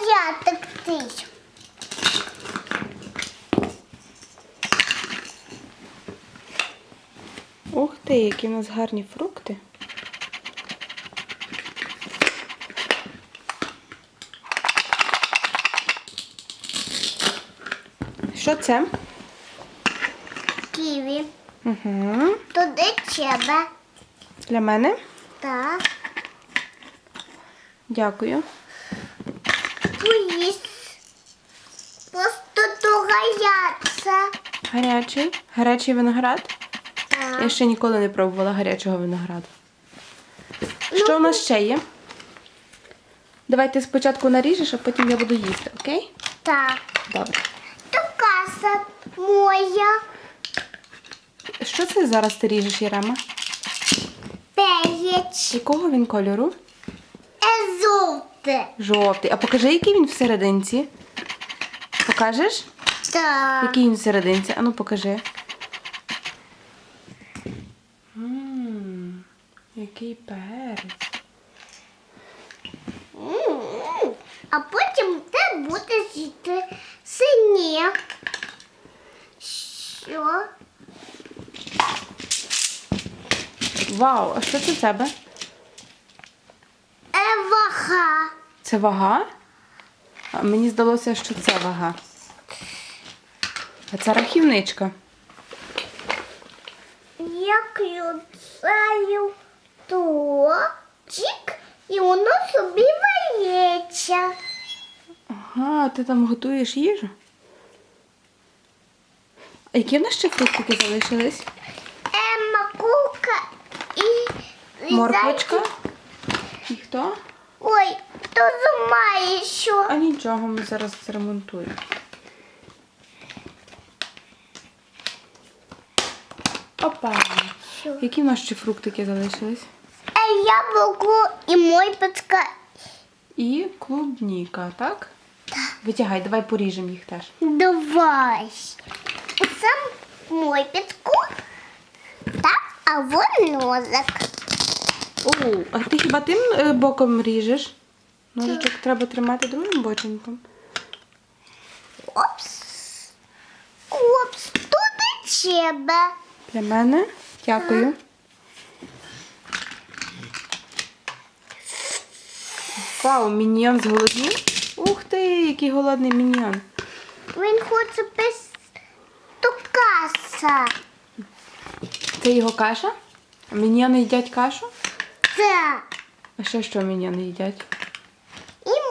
Я так. Ух ти, які в нас гарні фрукти. Що це? Ківі. Угу. Туди тебе. Для мене. Так. Дякую. Поїсть. Просто доганяться. Гарячий. Гарячий виноград. Я ще ніколи не пробувала гарячого винограду. Що у нас ще є? Давай ти спочатку наріжеш, а потім я буду їсти, окей? Так. Добре. То каса моя. Що це зараз ти ріжеш, Єрема? Перець. Якого він кольору? Езолте. Жовтий. А покажи, який він всерединці. Покажеш? Так. Який він всерединці? Ану, покажи. Мм, який перець. А потім ти будеш їсти сині. Що? Вау, а що це в тебе? Еваха. Це вага? А мені здалося, що це вага. А це рахівничка. Я клюцаю то, чик, і воно собі вається. Ага, ти там готуєш їжу? А які в нас ще фруктики залишились? Ема, кулка і... і Морквочка? І хто? Ой, то зумає що. А нічого, ми зараз зремонтуємо. Опа. Що? Які в нас ще фруктики залишились? Е, яблуко і мой пацка. І клубніка, так? Так. Витягай, давай поріжемо їх теж. Давай. Це мой пятку. Так, а вон нозик. О, а ти хіба тим е, боком ріжеш? Ножичок треба тримати другим боченьком. Опс. Опс, туди тебе. Для мене. Дякую. Вау, міньйон зголоднів. Ух ти, який голодний міньйон. Він хоче без тукаса. Це його каша? Міньйони їдять кашу? Так. А ще що міньйони їдять?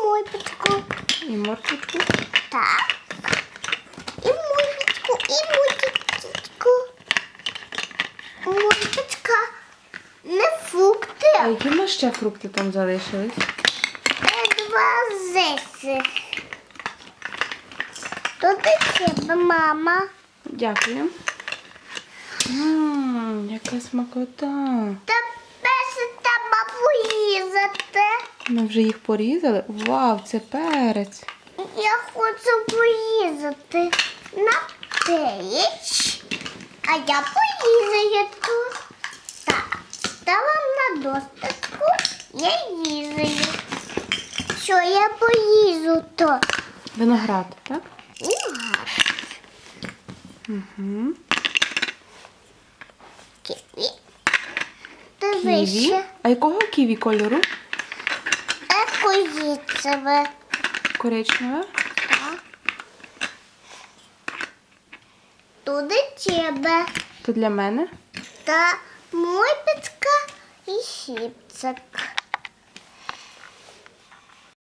І мой. І морквочку? Так. І мой пятку, і мой пятку. Мой пятка. Не А які нас ще фрукти там залишились? два зеси. Туди тебе, мама. Дякую. Ммм, яка смакота. Та перше треба порізати. Ми вже їх порізали. Вау, це перець. Я хочу порізати на печ. А я порізаю тут. Так, ставимо на достатку. Я різаю. Що я порізу то? Виноград, так? Уга. Угу. Ківі. Ківі. Дивися. А якого ківі кольору? Екоїцеве. Коричневе. Так. Туди тебе. То для мене. Та мой пятка і щипцик.